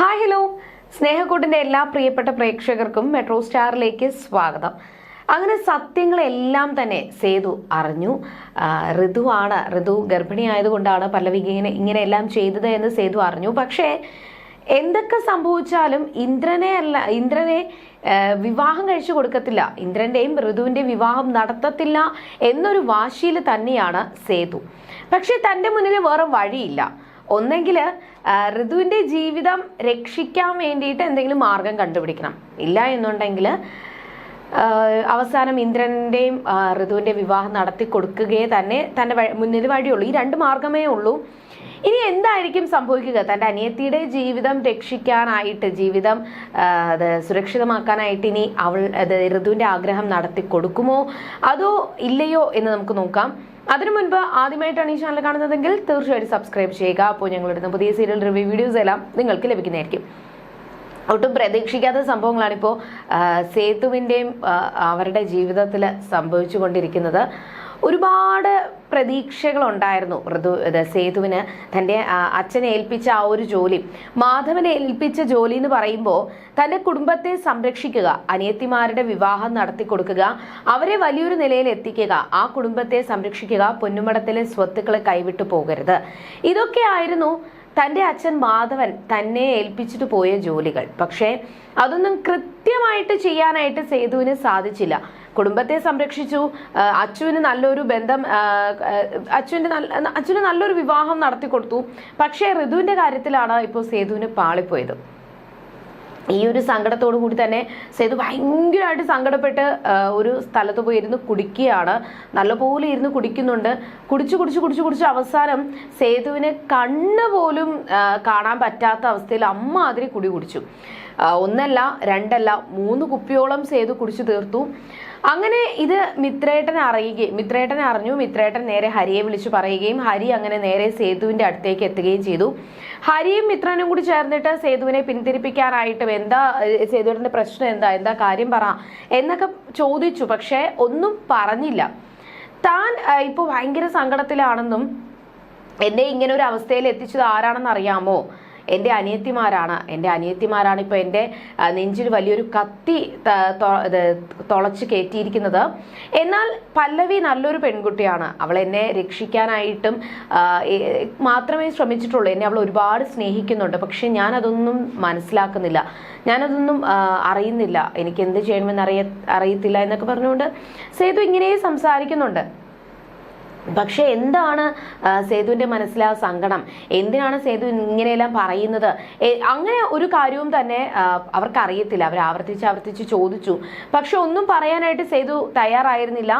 Hi hello. സ്നേഹക്കൂട്ടിന്റെ എല്ലാ പ്രിയപ്പെട്ട പ്രേക്ഷകർക്കും മെട്രോ സ്റ്റാറിലേക്ക് സ്വാഗതം. അങ്ങനെ സത്യങ്ങളെല്ലാം തന്നെ സേതു അറിഞ്ഞു. ഋതുവാണ് ഋതു ഗർഭിണിയായതുകൊണ്ടാണ് പല്ലവി ഇങ്ങനെ ഇങ്ങനെയെല്ലാം ചെയ്തത് എന്ന് സേതു അറിഞ്ഞു. പക്ഷേ എന്തൊക്കെ സംഭവിച്ചാലും ഇന്ദ്രനെ അല്ല ഇന്ദ്രനെ വിവാഹം കഴിച്ചു കൊടുക്കത്തില്ല. ഇന്ദ്രന്റെയും ഋതുവിന്റെയും വിവാഹം നടത്തത്തില്ല എന്നൊരു വാശിയിൽ തന്നെയാണ് സേതു. പക്ഷേ തന്റെ മുന്നിൽ വേറെ വഴിയില്ല. ഒന്നെങ്കിൽ ഋതുവിന്റെ ജീവിതം രക്ഷിക്കാൻ വേണ്ടിയിട്ട് എന്തെങ്കിലും മാർഗം കണ്ടുപിടിക്കണം. ഇല്ല എന്നുണ്ടെങ്കിൽ അവസാനം ഇന്ദ്രന്റെയും ഋതുവിന്റെ വിവാഹം നടത്തി കൊടുക്കുകയെ തന്നെ തന്റെ മുന്നിൽ വഴിയുള്ളൂ. ഈ രണ്ട് മാർഗമേ ഉള്ളൂ. ഇനി എന്തായിരിക്കും സംഭവിക്കുക? തന്റെ അനിയത്തിയുടെ ജീവിതം രക്ഷിക്കാനായിട്ട് ജീവിതം അത് സുരക്ഷിതമാക്കാനായിട്ട് ഇനി അവൾ അത് ഋതുവിന്റെ ആഗ്രഹം നടത്തി കൊടുക്കുമോ? അതോ ഇല്ലയോ എന്ന് നമുക്ക് നോക്കാം. അതിനു മുൻപ് ആദ്യമായിട്ടാണ് ഈ ചാനൽ കാണുന്നതെങ്കിൽ തീർച്ചയായിട്ടും സബ്സ്ക്രൈബ് ചെയ്യുക. അപ്പോൾ ഞങ്ങളിടുന്ന പുതിയ സീരിയൽ റിവ്യൂ വീഡിയോസ് എല്ലാം നിങ്ങൾക്ക് ലഭിക്കുന്നതായിരിക്കും. ഒട്ടും പ്രതീക്ഷിക്കാത്ത സംഭവങ്ങളാണിപ്പോൾ സേതുവിന്റെയും അവരുടെ ജീവിതത്തിൽ സംഭവിച്ചുകൊണ്ടിരിക്കുന്നത്. ഒരുപാട് പ്രതീക്ഷകളുണ്ടായിരുന്നു. ഋതു സേതുവിന് തന്റെ അച്ഛനെ ഏൽപ്പിച്ച ആ ഒരു ജോലി. മാധവനെ ഏൽപ്പിച്ച ജോലി എന്ന് പറയുമ്പോൾ തന്റെ കുടുംബത്തെ സംരക്ഷിക്കുക അനിയത്തിമാരുടെ വിവാഹം നടത്തി കൊടുക്കുക അവരെ വലിയൊരു നിലയിൽ എത്തിക്കുക ആ കുടുംബത്തെ സംരക്ഷിക്കുക പൊന്നുമടത്തിലെ സ്വത്തുക്കളെ കൈവിട്ടു പോകരുത്. ഇതൊക്കെയായിരുന്നു തന്റെ അച്ഛൻ മാധവൻ തന്നെ ഏൽപ്പിച്ചിട്ട് പോയ ജോലികൾ. പക്ഷേ അതൊന്നും കൃത്യമായിട്ട് ചെയ്യാനായിട്ട് സേതുവിന് സാധിച്ചില്ല. കുടുംബത്തെ സംരക്ഷിച്ചു. അച്ചുവിന് നല്ലൊരു ബന്ധം അച്ചുവിന്റെ നല്ല നല്ലൊരു വിവാഹം നടത്തി കൊടുത്തു. പക്ഷേ ഋതുവിന്റെ കാര്യത്തിലാണ് ഇപ്പോൾ സേതുവിന് പാളിപ്പോയത്. ഈ ഒരു സങ്കടത്തോടു കൂടി തന്നെ സേതു ഭയങ്കരമായിട്ട് സങ്കടപ്പെട്ട് ഒരു സ്ഥലത്ത് പോയി ഇരുന്ന് കുടിക്കുകയാണ്. നല്ലപോലെ ഇരുന്ന് കുടിക്കുന്നുണ്ട്. കുടിച്ച് കുടിച്ച് കുടിച്ച് കുടിച്ച് അവസാനം സേതുവിന് കണ്ണ് പോലും കാണാൻ പറ്റാത്ത അവസ്ഥയിൽ അമ്മ അതിരി കുടി കുടിച്ചു. ഒന്നല്ല രണ്ടല്ല മൂന്ന് കുപ്പിയോളം സേതു കുടിച്ചു തീർത്തു. അങ്ങനെ ഇത് മിത്രേട്ടൻ അറിയുകയും മിത്രേട്ടൻ അറിഞ്ഞു മിത്രേട്ടൻ നേരെ ഹരിയെ വിളിച്ചു പറയുകയും ഹരി അങ്ങനെ നേരെ സേതുവിന്റെ അടുത്തേക്ക് എത്തുകയും ചെയ്തു. ഹരിയും മിത്രനും കൂടി ചേർന്നിട്ട് സേതുവിനെ പിന്തിരിപ്പിക്കാനായിട്ടും എന്താ സേതുവിന്റെ പ്രശ്നം എന്താ എന്താ കാര്യം പറ എന്നൊക്കെ ചോദിച്ചു. പക്ഷേ ഒന്നും പറഞ്ഞില്ല. താൻ ഇപ്പോൾ ഭയങ്കര സങ്കടത്തിലാണെന്നും എന്നെ ഇങ്ങനെ ഒരു അവസ്ഥയിൽ എത്തിച്ചത് ആരാണെന്ന് അറിയാമോ? എന്റെ അനിയത്തിമാരാണ്. എന്റെ അനിയത്തിമാരാണ് ഇപ്പോൾ എന്റെ നെഞ്ചിൽ വലിയൊരു കത്തി തുളച്ച് കയറ്റിയിരിക്കുന്നത് എന്നാൽ പല്ലവി നല്ലൊരു പെൺകുട്ടിയാണ്. അവൾ എന്നെ രക്ഷിക്കാനായിട്ടും മാത്രമേ ശ്രമിച്ചിട്ടുള്ളൂ. എന്നെ അവൾ ഒരുപാട് സ്നേഹിക്കുന്നുണ്ട്. പക്ഷെ ഞാനതൊന്നും മനസ്സിലാക്കുന്നില്ല. ഞാനതൊന്നും അറിയുന്നില്ല. എനിക്ക് എന്ത് ചെയ്യണമെന്ന് അറിയ അറിയത്തില്ല എന്നൊക്കെ പറഞ്ഞുകൊണ്ട് സേതു ഇങ്ങനെ സംസാരിക്കുന്നുണ്ട്. പക്ഷെ എന്താണ് സേതുവിന്റെ മനസ്സിലെ സങ്കടം? എന്തിനാണ് സേതു ഇങ്ങനെയെല്ലാം പറയുന്നത്? അങ്ങനെ ഒരു കാര്യവും തന്നെ അവർക്ക് അറിയത്തില്ല അവർ ആവർത്തിച്ച് ആവർത്തിച്ച് ചോദിച്ചു. പക്ഷെ ഒന്നും പറയാനായിട്ട് സേതു തയ്യാറായിരുന്നില്ല.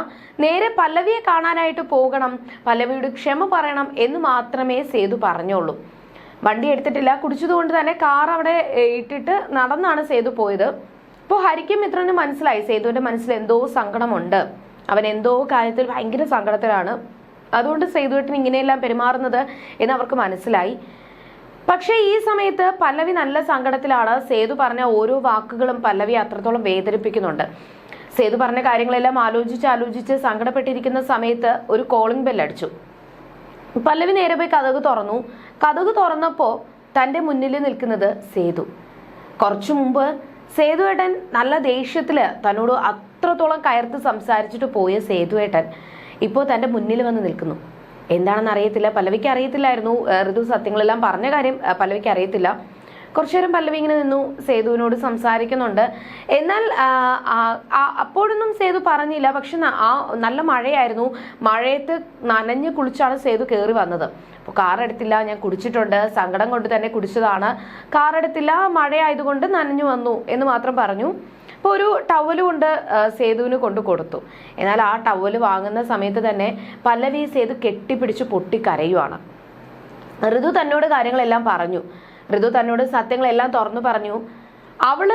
നേരെ പല്ലവിയെ കാണാനായിട്ട് പോകണം പല്ലവിയുടെ ക്ഷമ പറയണം എന്ന് മാത്രമേ സേതു പറഞ്ഞുള്ളൂ വണ്ടി എടുത്തിട്ടില്ല. കുടിച്ചതുകൊണ്ട് തന്നെ കാർ അവിടെ ഇട്ടിട്ട് നടന്നാണ് സേതു പോയത്. അപ്പോൾ ഹരിക്കും മിത്രന് മനസ്സിലായി. സേതുവിന്റെ മനസ്സിൽ എന്തോ സങ്കടമുണ്ട്. അവൻ എന്തോ കാര്യത്തിൽ ഭയങ്കര സങ്കടത്തിലാണ്. അതുകൊണ്ട് സേതുവേട്ടൻ ഇങ്ങനെയെല്ലാം പെരുമാറുന്നത് എന്ന് അവർക്ക് മനസ്സിലായി. പക്ഷേ ഈ സമയത്ത് പല്ലവി നല്ല സങ്കടത്തിലാണ്. സേതു പറഞ്ഞ ഓരോ വാക്കുകളും പല്ലവി അത്രത്തോളം വേദനിപ്പിക്കുന്നുണ്ട്. സേതു പറഞ്ഞ കാര്യങ്ങളെല്ലാം ആലോചിച്ച് ആലോചിച്ച് സങ്കടപ്പെട്ടിരിക്കുന്ന സമയത്ത് ഒരു കോളിംഗ് ബെൽ അടിച്ചു. പല്ലവി നേരെ പോയി കഥക് തുറന്നു. കഥക് തുറന്നപ്പോൾ തന്റെ മുന്നിൽ നിൽക്കുന്നത് സേതു. കുറച്ചു മുമ്പ് സേതുവേട്ടൻ നല്ല ദേഷ്യത്തിൽ തന്നോട് അത്രത്തോളം കയർത്ത് സംസാരിച്ചിട്ട് പോയ സേതുവേട്ടൻ ഇപ്പോൾ തന്റെ മുന്നിൽ വന്ന് നിൽക്കുന്നു. എന്താണെന്ന് അറിയത്തില്ല. പല്ലവിക്ക് അറിയത്തില്ലായിരുന്നു. ഋതു സത്യങ്ങളെല്ലാം പറഞ്ഞ കാര്യം പല്ലവിക്ക് അറിയത്തില്ല. കുറച്ചു നേരം പല്ലവി ഇങ്ങനെ നിന്നു. സേതുവിനോട് സംസാരിക്കുന്നുണ്ട്. എന്നാൽ അപ്പോഴൊന്നും സേതു പറഞ്ഞില്ല. പക്ഷെ ആ നല്ല മഴയായിരുന്നു. മഴയത്ത് നനഞ്ഞ് കുളിച്ചാണ് സേതു കയറി വന്നത്. അപ്പോൾ കാർ എടുത്തില്ല. ഞാൻ കുടിച്ചിട്ടുണ്ട്. സങ്കടം കൊണ്ട് തന്നെ കുടിച്ചതാണ്. കാറെടുത്തില്ല മഴയായതുകൊണ്ട് നനഞ്ഞു വന്നു എന്ന് മാത്രം പറഞ്ഞു. അപ്പോൾ ഒരു ടവൽ കൊണ്ട് സേതുവിന് കൊണ്ട് കൊടുത്തു. എന്നാൽ ആ ടവൽ വാങ്ങുന്ന സമയത്ത് തന്നെ പല്ലവി സേതു കെട്ടിപ്പിടിച്ച് പൊട്ടിക്കരയുവാണ്. ഋതു തന്നോട് കാര്യങ്ങളെല്ലാം പറഞ്ഞു. ഋതു തന്നോട് സത്യങ്ങളെല്ലാം തുറന്നു പറഞ്ഞു. അവൾ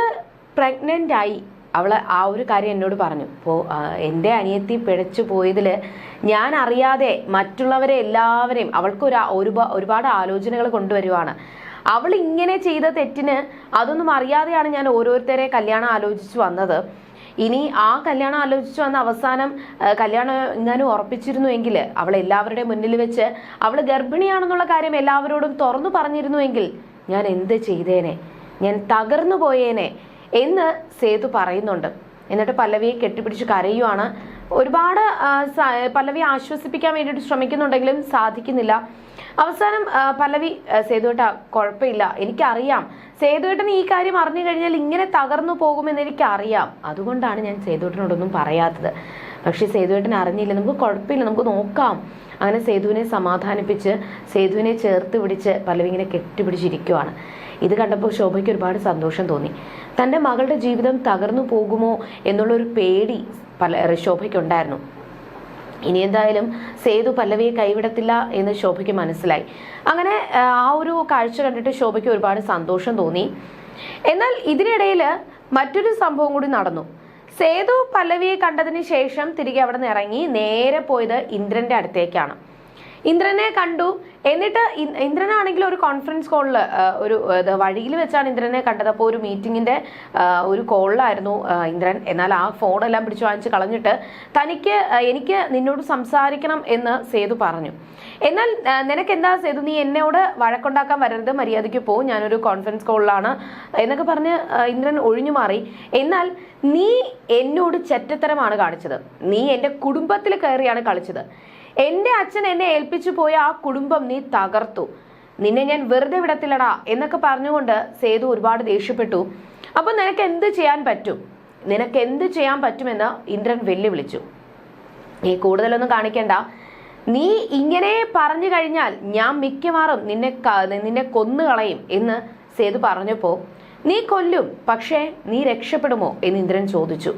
പ്രഗ്നന്റ് ആയി. അവൾ ആ ഒരു കാര്യം എന്നോട് പറഞ്ഞു. അപ്പോൾ എന്റെ അനിയത്തി പിഴച്ചു പോയതിൽ ഞാൻ അറിയാതെ മറ്റുള്ളവരെ എല്ലാവരെയും അവൾക്ക് ഒരു ഒരുപാട് ആലോചനകൾ കൊണ്ടുവരുവാണ്. അവൾ ഇങ്ങനെ ചെയ്ത തെറ്റിന് അതൊന്നും അറിയാതെയാണ് ഞാൻ ഓരോരുത്തരെ കല്യാണം ആലോചിച്ചു വന്നത്. ഇനി ആ കല്യാണം ആലോചിച്ചു വന്ന അവസാനം കല്യാണം എങ്ങാനും ഉറപ്പിച്ചിരുന്നുവെങ്കിൽ അവൾ എല്ലാവരുടെയും മുന്നിൽ വെച്ച് അവൾ ഗർഭിണിയാണെന്നുള്ള കാര്യം എല്ലാവരോടും തുറന്നു പറഞ്ഞിരുന്നുവെങ്കിൽ ഞാൻ എന്ത് ചെയ്തേനെ? ഞാൻ തകർന്നു പോയേനെ എന്ന് സേതു പറയുന്നുണ്ട്. എന്നിട്ട് പല്ലവിയെ കെട്ടിപ്പിടിച്ച് കരയുവാണ് ഒരുപാട് പല്ലവി ആശ്വസിപ്പിക്കാൻ വേണ്ടിയിട്ട് ശ്രമിക്കുന്നുണ്ടെങ്കിലും സാധിക്കുന്നില്ല. അവസാനം പല്ലവി സേതുവേട്ട കുഴപ്പമില്ല. എനിക്കറിയാം. സേതുവേട്ടൻ ഈ കാര്യം അറിഞ്ഞു കഴിഞ്ഞാൽ ഇങ്ങനെ തകർന്നു പോകുമെന്ന് എനിക്കറിയാം. അതുകൊണ്ടാണ് ഞാൻ സേതുവേട്ടനോടൊന്നും പറയാത്തത്. പക്ഷേ സേതുവേട്ടൻ അറിഞ്ഞില്ല. നമുക്ക് കുഴപ്പമില്ല. നമുക്ക് നോക്കാം. അങ്ങനെ സേതുവിനെ സമാധാനിപ്പിച്ച് സേതുവിനെ ചേർത്ത് പിടിച്ച് പല്ലവി ഇങ്ങനെ കെട്ടിപ്പിടിച്ചിരിക്കുവാണ്. ഇത് കണ്ടപ്പോൾ ശോഭയ്ക്ക് ഒരുപാട് സന്തോഷം തോന്നി. തന്റെ മകളുടെ ജീവിതം തകർന്നു പോകുമോ എന്നുള്ളൊരു പേടി പല ശോഭയ്ക്കുണ്ടായിരുന്നു. ഇനി എന്തായാലും സേതു പല്ലവിയെ കൈവിടത്തില്ല എന്ന് ശോഭയ്ക്ക് മനസ്സിലായി. അങ്ങനെ ആ, ഒരു കാഴ്ച കണ്ടിട്ട് ശോഭയ്ക്ക് ഒരുപാട് സന്തോഷം തോന്നി. എന്നാൽ ഇതിനിടയിൽ മറ്റൊരു സംഭവം കൂടി നടന്നു. സേതു പല്ലവിയെ കണ്ടതിന് ശേഷം തിരികെ അവിടെ നിന്ന് ഇറങ്ങി നേരെ പോയത് ഇന്ദ്രന്റെ അടുത്തേക്കാണ്. ഇന്ദ്രനെ കണ്ടു. എന്നിട്ട് ഇന്ദ്രനാണെങ്കിൽ ഒരു കോൺഫറൻസ് കോളിൽ ഒരു വഴിയിൽ വെച്ചാണ് ഇന്ദ്രനെ കണ്ടത്. അപ്പോൾ ഒരു മീറ്റിങ്ങിന്റെ ഒരു കോളിലായിരുന്നു ഇന്ദ്രൻ. എന്നാൽ ആ ഫോണെല്ലാം പിടിച്ചു വാങ്ങിച്ച് കളഞ്ഞിട്ട് തനിക്ക് എനിക്ക് നിന്നോട് സംസാരിക്കണം എന്ന് സേതു പറഞ്ഞു. എന്നാൽ നിനക്ക് എന്താ സേതു? നീ എന്നോട് വഴക്കുണ്ടാക്കാൻ വരരുത്. മര്യാദയ്ക്ക് പോ. ഞാനൊരു കോൺഫറൻസ് കോളിലാണ് എന്നൊക്കെ പറഞ്ഞ് ഇന്ദ്രൻ ഒഴിഞ്ഞു മാറി. എന്നാൽ നീ എന്നോട് ചെറ്റത്തരമാണ് കാണിച്ചത്. നീ എന്റെ കുടുംബത്തിൽ കയറിയാണ് കളിച്ചത്. എന്റെ അച്ഛൻ എന്നെ ഏൽപ്പിച്ചു പോയ ആ കുടുംബം നീ തകർത്തു. നിന്നെ ഞാൻ വെറുതെ വിടത്തില്ലടാ എന്നൊക്കെ പറഞ്ഞുകൊണ്ട് സേതു ഒരുപാട് ദേഷ്യപ്പെട്ടു. അപ്പൊ നിനക്ക് എന്ത് ചെയ്യാൻ പറ്റും? നിനക്ക് എന്ത് ചെയ്യാൻ പറ്റുമെന്ന് ഇന്ദ്രൻ വെല്ലുവിളിച്ചു. നീ കൂടുതലൊന്നും കാണിക്കണ്ട. നീ ഇങ്ങനെ പറഞ്ഞു കഴിഞ്ഞാൽ ഞാൻ മിക്കവാറും നിന്നെ നിന്നെ കൊന്നു കളയും എന്ന് സേതു പറഞ്ഞപ്പോ നീ കൊല്ലും പക്ഷേ നീ രക്ഷപ്പെടുമോ? എന്ന് ഇന്ദ്രൻ ചോദിച്ചു.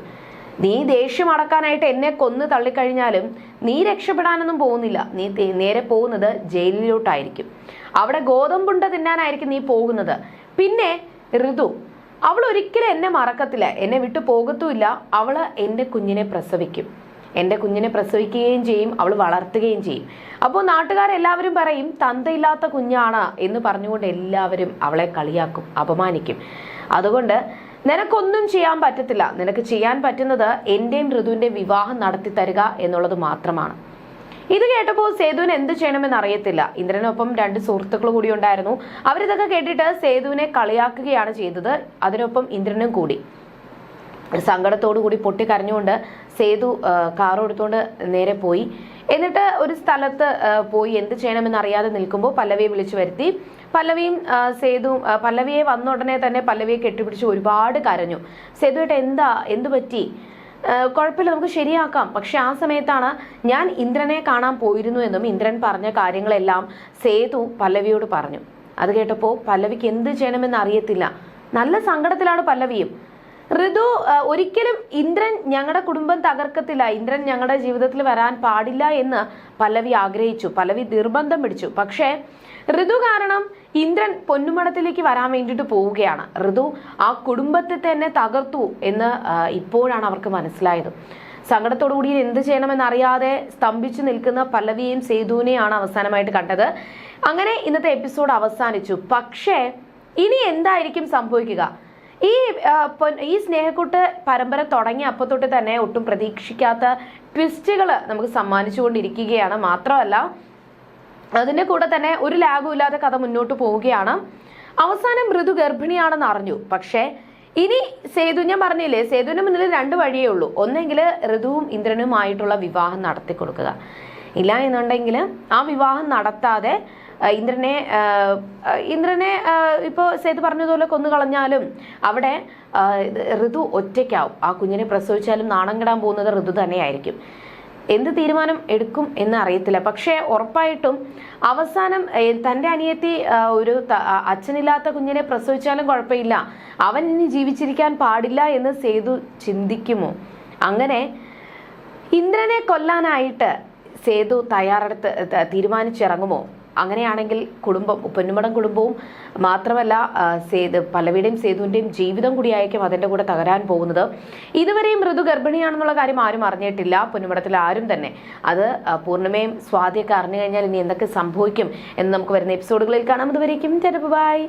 നീ ദേഷ്യം അടക്കാനായിട്ട് എന്നെ കൊന്നു തള്ളിക്കഴിഞ്ഞാലും നീ രക്ഷപ്പെടാനൊന്നും പോകുന്നില്ല. നീ നേരെ പോകുന്നത് ജയിലിലോട്ടായിരിക്കും. അവിടെ ഗോതമ്പുണ്ട തിന്നാനായിരിക്കും നീ പോകുന്നത്. പിന്നെ ഋതു അവൾ ഒരിക്കലും എന്നെ മറക്കത്തില്ല. എന്നെ വിട്ടു പോകത്തുമില്ല. അവൾ എന്റെ കുഞ്ഞിനെ പ്രസവിക്കും. എന്റെ കുഞ്ഞിനെ പ്രസവിക്കുകയും ചെയ്യും. അവൾ വളർത്തുകയും ചെയ്യും. അപ്പോൾ നാട്ടുകാരെല്ലാവരും പറയും തന്തയില്ലാത്ത കുഞ്ഞാണ് എന്ന് പറഞ്ഞുകൊണ്ട് എല്ലാവരും അവളെ കളിയാക്കും അപമാനിക്കും. അതുകൊണ്ട് നിനക്കൊന്നും ചെയ്യാൻ പറ്റത്തില്ല. നിനക്ക് ചെയ്യാൻ പറ്റുന്നത് എന്റെയും ഋതുവിന്റെ വിവാഹം നടത്തി തരിക എന്നുള്ളത് മാത്രമാണ്. ഇത് കേട്ടപ്പോൾ സേതുവിന് എന്ത് ചെയ്യണമെന്ന് അറിയത്തില്ല. ഇന്ദ്രനൊപ്പം രണ്ട് സുഹൃത്തുക്കൾ കൂടി ഉണ്ടായിരുന്നു. അവരിതൊക്കെ കേട്ടിട്ട് സേതുവിനെ കളിയാക്കുകയാണ് ചെയ്തത്. അതിനൊപ്പം ഇന്ദ്രനും കൂടി. സങ്കടത്തോടു കൂടി പൊട്ടിക്കരഞ്ഞുകൊണ്ട് സേതു കാറെടുത്തുകൊണ്ട് നേരെ പോയി. എന്നിട്ട് ഒരു സ്ഥലത്ത് പോയി എന്ത് ചെയ്യണമെന്ന് അറിയാതെ നിൽക്കുമ്പോൾ പല്ലവിയെ വിളിച്ചു വരുത്തി. പല്ലവിയും സേതു പല്ലവിയെ വന്ന ഉടനെ തന്നെ പല്ലവിയെ കെട്ടിപ്പിടിച്ച് ഒരുപാട് കരഞ്ഞു. സേതുവേട്ട എന്താ എന്തു പറ്റി? കുഴപ്പമില്ല നമുക്ക് ശരിയാക്കാം. പക്ഷെ ആ സമയത്താണ് ഞാൻ ഇന്ദ്രനെ കാണാൻ പോയിരുന്നു എന്നും ഇന്ദ്രൻ പറഞ്ഞ കാര്യങ്ങളെല്ലാം സേതു പല്ലവിയോട് പറഞ്ഞു. അത് കേട്ടപ്പോൾ പല്ലവിക്ക് എന്ത് ചെയ്യണമെന്ന് അറിയത്തില്ല. നല്ല സങ്കടത്തിലാണ് പല്ലവിയും. ഋതു ഒരിക്കലും ഇന്ദ്രൻ ഞങ്ങളുടെ കുടുംബം തകർക്കത്തില്ല. ഇന്ദ്രൻ ഞങ്ങളുടെ ജീവിതത്തിൽ വരാൻ പാടില്ല എന്ന് പല്ലവി ആഗ്രഹിച്ചു. പല്ലവി നിർബന്ധം പിടിച്ചു. പക്ഷേ ഋതു കാരണം ഇന്ദ്രൻ പൊന്നുമടത്തിലേക്ക് വരാൻ വേണ്ടിയിട്ട് പോവുകയാണ്. ഋതു ആ കുടുംബത്തെ തന്നെ തകർത്തു എന്ന് ഇപ്പോഴാണ് അവർക്ക് മനസ്സിലായത്. സങ്കടത്തോടു കൂടി ഇനി എന്ത് ചെയ്യണമെന്ന് അറിയാതെ സ്തംഭിച്ചു നിൽക്കുന്ന പല്ലവിയെയും സേതുവിനെയാണ് അവസാനമായിട്ട് കണ്ടത്. അങ്ങനെ ഇന്നത്തെ എപ്പിസോഡ് അവസാനിച്ചു. പക്ഷേ ഇനി എന്തായിരിക്കും സംഭവിക്കുക? ഈ ഈ സ്നേഹക്കൂട്ട് പരമ്പര തുടങ്ങിയ അപ്പോൾ തൊട്ട് തന്നെ ഒട്ടും പ്രതീക്ഷിക്കാത്ത ട്വിസ്റ്റുകൾ നമുക്ക് സമ്മാനിച്ചുകൊണ്ടിരിക്കുകയാണ്. മാത്രമല്ല അതിന്റെ കൂടെ തന്നെ ഒരു ലാഗും ഇല്ലാതെ കഥ മുന്നോട്ട് പോവുകയാണ്. അവസാനം ഋതു ഗർഭിണിയാണെന്ന് അറിഞ്ഞു. പക്ഷേ ഇനി സേതു ഞാൻ പറഞ്ഞില്ലേ സേതുവിന് മുന്നിൽ രണ്ട് വഴിയേ ഉള്ളൂ. ഒന്നെങ്കിൽ ഋതുവും ഇന്ദ്രനുമായിട്ടുള്ള വിവാഹം നടത്തി കൊടുക്കുക ഇല്ല എന്നുണ്ടെങ്കിൽ ആ വിവാഹം നടത്താതെ ഇന്ദ്രനെ ഇന്ദ്രനെ ഇപ്പോൾ ഇപ്പോ സേതു പറഞ്ഞതുപോലെ കൊന്നു കളഞ്ഞാലും അവിടെ ഋതു ഒറ്റയ്ക്കാവും. ആ കുഞ്ഞിനെ പ്രസവിച്ചാലും നാണം കിടാൻ പോകുന്നത് ഋതു തന്നെയായിരിക്കും. എന്ത് തീരുമാനം എടുക്കും എന്ന് അറിയത്തില്ല. പക്ഷേ ഉറപ്പായിട്ടും അവസാനം തന്റെ അനിയത്തി ഒരു അച്ഛനില്ലാത്ത കുഞ്ഞിനെ പ്രസവിച്ചാലും കുഴപ്പമില്ല. അവൻ ഇനി ജീവിച്ചിരിക്കാൻ പാടില്ല എന്ന് സേതു ചിന്തിക്കുമോ? അങ്ങനെ ഇന്ദ്രനെ കൊല്ലാനായിട്ട് സേതു തയ്യാറെടുത്ത് തീരുമാനിച്ചിറങ്ങുമോ? അങ്ങനെയാണെങ്കിൽ കുടുംബം പൊന്നുമടം കുടുംബവും മാത്രമല്ല സേതു പല്ലവിയുടെയും സേതുവിന്റെയും ജീവിതം കൂടിയായിരിക്കും അതിന്റെ കൂടെ തകരാൻ പോകുന്നത്. ഇതുവരെയും മൃദു ഗർഭിണിയാണെന്നുള്ള കാര്യം ആരും അറിഞ്ഞിട്ടില്ല പൊന്നുമടത്തിൽ ആരും തന്നെ. അത് പൂർണമയും സ്വാതിയൊക്കെ അറിഞ്ഞു കഴിഞ്ഞാൽ ഇനി എന്തൊക്കെ സംഭവിക്കും എന്ന് നമുക്ക് വരുന്ന എപ്പിസോഡുകളിൽ കാണാം. അതുവരേക്കും ബൈ